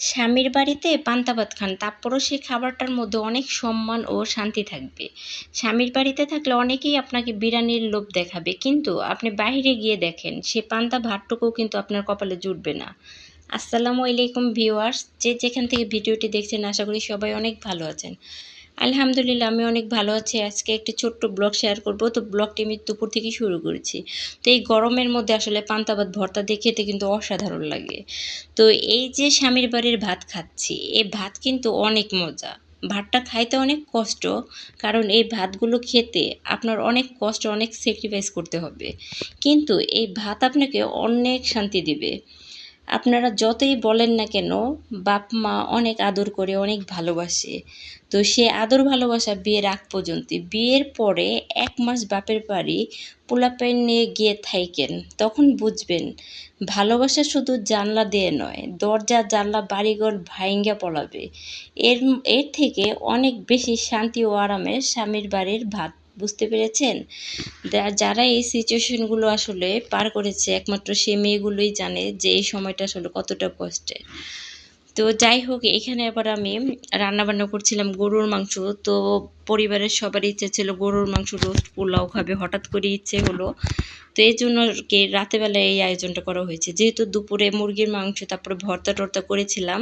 স্বামীর বাড়িতে পান্তা ভাত খান, তারপরও সেই খাবারটার মধ্যে অনেক সম্মান ও শান্তি থাকবে। স্বামীর বাড়িতে থাকলে অনেকেই আপনাকে বিরানির লোভ দেখাবে, কিন্তু আপনি বাহিরে গিয়ে দেখেন, সে পান্তা ভাতটুকুও কিন্তু আপনার কপালে জুটবে না। আসসালামু আলাইকুম ভিউয়ার্স, যে যেখান থেকে ভিডিওটি দেখছেন, আশা করি সবাই অনেক ভালো আছেন। আলহামদুলিল্লাহ, আমি অনেক ভালো আছি। আজকে একটি ছোট্ট ব্লগ শেয়ার করব। তো ব্লগটি আমি দুপুর থেকে শুরু করেছি। তো এই গরমের মধ্যে আসলে পান্তা ভাত, ভর্তা দিয়ে খেতে কিন্তু অসাধারণ লাগে। তো এই যে স্বামীর বাড়ির ভাত খাচ্ছি এই ভাত কিন্তু অনেক মজা। ভাতটা খাইতে অনেক কষ্ট, কারণ এই ভাতগুলো খেতে আপনার অনেক কষ্ট, অনেক স্যাক্রিফাইস করতে হবে। কিন্তু এই ভাত আপনাকে অনেক শান্তি দিবে। আপনারা যতই বলেন না কেন, বাপ মা অনেক আদর করে, অনেক ভালোবাসে। তো সে আদর ভালোবাসা বিয়ের আগ পর্যন্ত, বিয়ের পরে এক মাস বাপের বাড়ি পোলাপাইন নিয়ে গিয়ে থাইকেন, তখন বুঝবেন ভালোবাসা শুধু জানলা দিয়ে নয়, দরজা, জানলা, বাড়িঘর ভাইঙ্গা পলাবে। এর এর থেকে অনেক বেশি শান্তি ও আরামের স্বামীর বাড়ির ভাত বুঝতে পেরেছেন? যারা এই সিচুয়েশনগুলো আসলে পার করেছে, একমাত্র সে মেয়েগুলোই জানে যে এই সময়টা আসলে কতটা কষ্টের। তো যাই হোক, এখানে আবার আমি রান্নাবান্না করছিলাম গরুর মাংস। তো পরিবারের সবার ইচ্ছে ছিল গরুর মাংস রোস্ট পোলাও খাবে। হঠাৎ করে ইচ্ছে হলো। তো এই জন্য কি রাতেবেলা এই আয়োজনটা করা হয়েছে। যেহেতু দুপুরে মুরগির মাংস, তারপরে ভর্তা টর্তা করেছিলাম।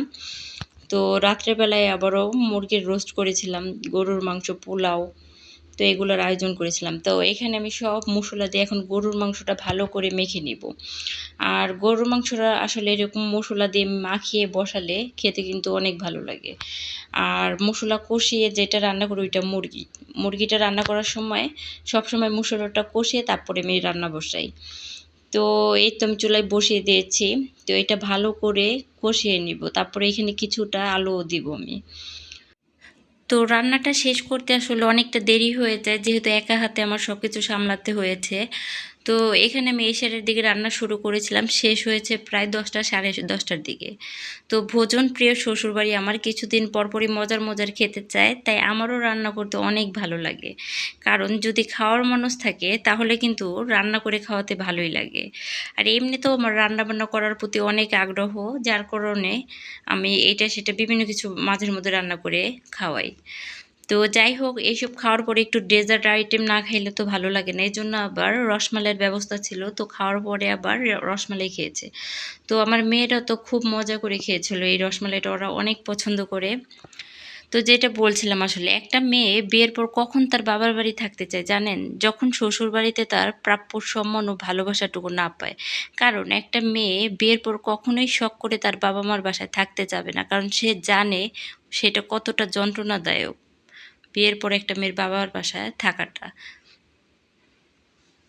তো রাত্রেবেলায় আবারও মুরগির রোস্ট করেছিলাম গরুর মাংস, পোলাও। তো এগুলোর আয়োজন করেছিলাম। তো এখানে আমি সব মশলা দিয়ে এখন গরুর মাংসটা ভালো করে মেখে নিব। আর গরুর মাংসটা আসলে এরকম মশলা দিয়ে মাখিয়ে বসালে খেতে কিন্তু অনেক ভালো লাগে। আর মশলা কষিয়ে যেটা রান্না করি ওইটা মুরগি। মুরগিটা রান্না করার সময় সব সময় মশলাটা কষিয়ে তারপরে আমি রান্না বসাই। তো এই তো আমি চুলায় বসিয়ে দিয়েছি। তো এটা ভালো করে কষিয়ে নিব। তারপরে এখানে কিছুটা আলুও দিব আমি। তো রান্নাটা শেষ করতে আসলে অনেকটা দেরি হয়ে যায়, যেহেতু একা হাতে আমার সব কিছু সামলাতে হয়েছে। তো এখানে আমি এশারের দিকে রান্না শুরু করেছিলাম। শেষ হয়েছে প্রায় দশটা, সাড়ে দশটার দিকে। তো ভোজন প্রিয় শ্বশুরবাড়ি আমার কিছুদিন পরপরই মজার মজার খেতে চায়, তাই আমারও রান্না করতে অনেক ভালো লাগে। কারণ যদি খাওয়ার মানুষ থাকে, তাহলে কিন্তু রান্না করে খাওয়াতে ভালোই লাগে। আর এমনিতেও আমার রান্না বান্না করার প্রতি অনেক আগ্রহ, যার কারণে আমি এটা সেটা বিভিন্ন কিছু মাঝের মধ্যে রান্না করে খাওয়াই। তো যাই হোক এইসব খাওয়ার পরে একটু ডেজার্ট আইটেম না খাইলে তো ভালো লাগে না। এই জন্য আবার রসমালাইয়ের ব্যবস্থা ছিল, তো খাওয়ার পরে আবার রসমালাই খেয়েছে। তো আমার মেয়েরা তো খুব মজা করে খেয়েছিল এই রসমালাইটা, ওরা অনেক পছন্দ করে। তো যেটা বলছিলাম আসলে, একটা মেয়ে বিয়ের পর কখন তার বাবার বাড়ি থাকতে চায় জানেন? যখন শ্বশুর বাড়িতে তার প্রাপ্য সম্মান ও ভালোবাসাটুকু না পায়। কারণ একটা মেয়ে বিয়ের পর কখনোই শখ করে তার বাবা মার বাসায় থাকতে যাবে না, কারণ সে জানে সেটা কতটা যন্ত্রণাদায়ক। বিয়ের পরে একটা মেয়ের বাবার বাসায় থাকাটা।